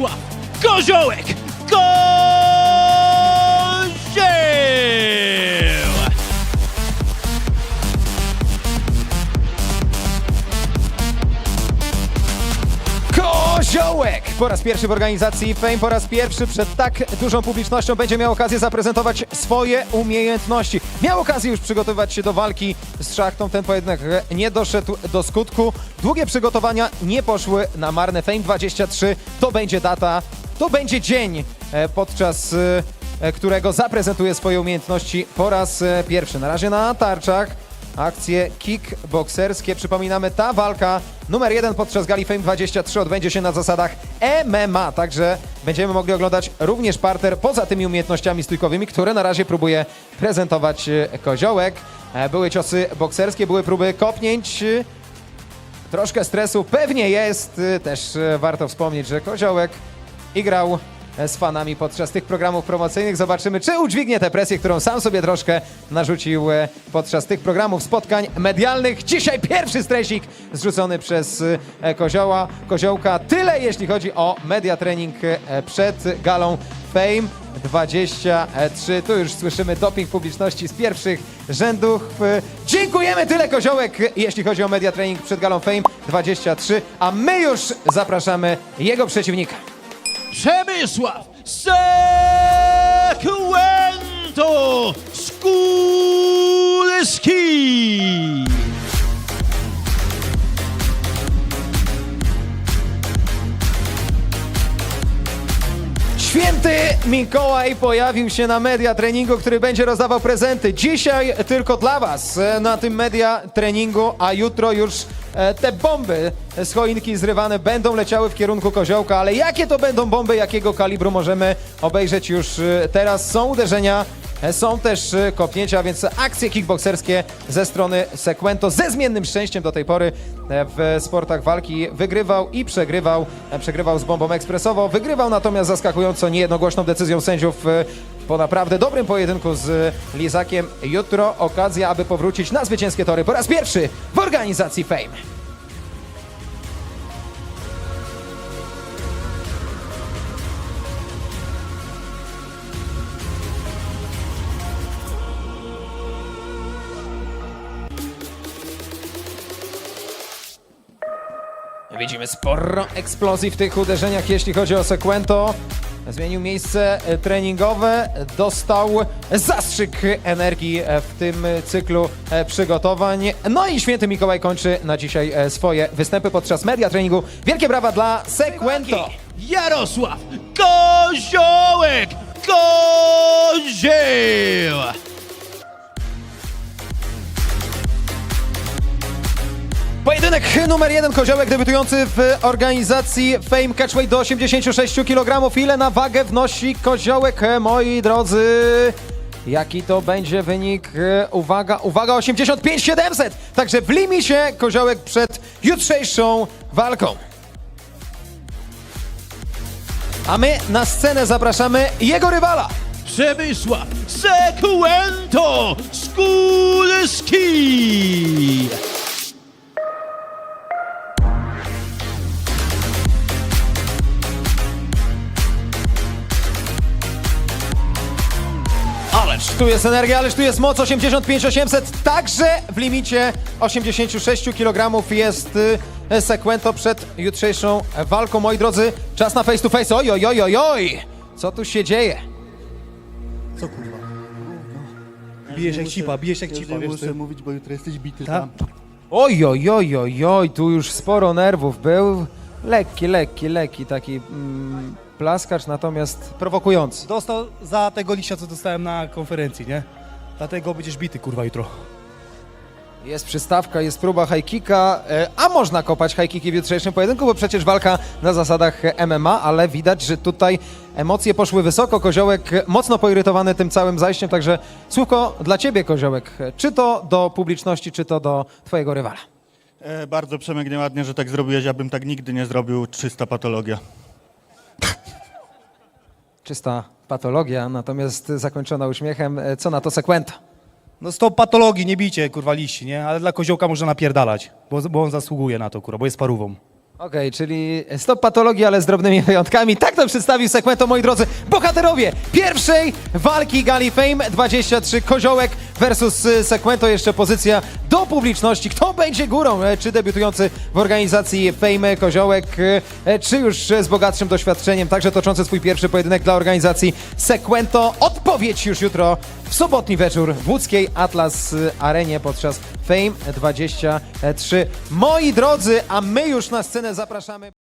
Jarosław Koziołek Koziołek! Po raz pierwszy w organizacji Fame, po raz pierwszy przed tak dużą publicznością będzie miał okazję zaprezentować swoje umiejętności. Miał okazję już przygotowywać się do walki z szachtą. Ten pojedynek nie doszedł do skutku. Długie przygotowania nie poszły na marne. Fame 23 to będzie data, to będzie dzień, e, podczas e, którego zaprezentuje swoje umiejętności po raz e, pierwszy. Na razie na tarczach. Akcje kickbokserskie. Przypominamy, ta walka numer jeden podczas Gali Fame 23 odbędzie się na zasadach MMA, także będziemy mogli oglądać również parter poza tymi umiejętnościami stójkowymi, które na razie próbuje prezentować e, Koziołek. E, Były ciosy bokserskie, były próby kopnięć. Troszkę stresu pewnie jest. e, Też warto wspomnieć, że Koziołek igrał e, z fanami podczas tych programów promocyjnych. Zobaczymy, czy udźwignie tę presję, którą sam sobie troszkę narzucił e, podczas tych programów, spotkań medialnych. Dzisiaj pierwszy stresik zrzucony przez e, Kozioła, Koziołka. Tyle, jeśli chodzi o media trening e, przed galą Fame 23. Tu już słyszymy doping publiczności z pierwszych rzędów. E, Dziękujemy tyle Koziołek, jeśli chodzi o media trening przed galą Fame 23, a my już zapraszamy jego przeciwnika. Przemysław Sekwento Skulski! Święty Mikołaj pojawił się na media treningu, który będzie rozdawał prezenty. Dzisiaj tylko dla Was e, na tym media treningu, a jutro już e, te bomby z choinki zrywane będą leciały w kierunku koziołka. Ale jakie to będą bomby, jakiego kalibru możemy obejrzeć już e, teraz? Są uderzenia, są też e, kopnięcia, więc akcje kickbokserskie ze strony Sekwento ze zmiennym szczęściem do tej pory e, w sportach walki wygrywał i przegrywał. E, Przegrywał z bombą ekspresową, wygrywał natomiast zaskakująco niejednogłośną decyzją sędziów e, po naprawdę dobrym pojedynku z Lizakiem. Jutro okazja, aby powrócić na zwycięskie tory po raz pierwszy w organizacji Fame. Widzimy sporo eksplozji w tych uderzeniach, jeśli chodzi o Sekwento. Zmienił miejsce e, treningowe, dostał zastrzyk energii e, w tym cyklu e, przygotowań. No i święty Mikołaj kończy na dzisiaj swoje występy podczas media treningu. Wielkie brawa dla Sekwento! Jarosław Koziołek Kozieł! Pojedynek numer jeden koziołek debiutujący w organizacji Fame Catchweight do 86 kg. Ile na wagę wnosi koziołek, moi drodzy? Jaki to będzie wynik? Uwaga, uwaga, 85 700. Także w limicie koziołek przed jutrzejszą walką. A my na scenę zapraszamy jego rywala. Przemysław Sekwento Skulski! Tu jest energia, ależ tu jest moc 85 800. Także w limicie 86 kg jest y, Sekwento przed jutrzejszą walką. Moi drodzy, czas na face to face. Oj, oj, oj, oj, oj. Co tu się dzieje? Co kurwa? Bijesz jak cipa, bijesz jak cipa, nie wiesz muszę ty. mówić, bo jutro jesteś bity Tak? tam. Oj, oj, oj, oj, oj. Tu już sporo nerwów był. Lekki, lekki, lekki taki mm, plaskacz, natomiast prowokujący. Dostał za tego liścia, co dostałem na konferencji, nie? Dlatego będziesz bity, kurwa, jutro. Jest przystawka, jest próba high kicka, e, a można kopać high kicki w jutrzejszym pojedynku, bo przecież walka na zasadach MMA, ale widać, że tutaj emocje poszły wysoko. Koziołek mocno poirytowany tym całym zajściem, także słówko dla ciebie, Koziołek. Czy to do publiczności, czy to do twojego rywala? E, bardzo Przemek nieładnie, że tak zrobiłeś, ja bym tak nigdy nie zrobił, czysta patologia. Czysta patologia, natomiast zakończona uśmiechem. E, Co na to Sekwenta? No stop patologii, nie bicie, kurwa, liści, nie? Ale dla koziołka można napierdalać, bo, bo on zasługuje na to, kurwa, bo jest parówą. Okej, czyli stop patologii, ale z drobnymi wyjątkami. Tak to przedstawił Sekwento, moi drodzy, bohaterowie pierwszej walki Gali Fame 23 Koziołek versus y, Sekwento. Jeszcze pozycja do publiczności. Kto będzie górą? E, Czy debiutujący w organizacji Fame Koziołek, e, czy już e, z bogatszym doświadczeniem, także toczący swój pierwszy pojedynek dla organizacji Sekwento? Odpowiedź już jutro w sobotni wieczór w łódzkiej Atlas Arenie podczas Fame 23. Moi drodzy, a my już na scenę zapraszamy.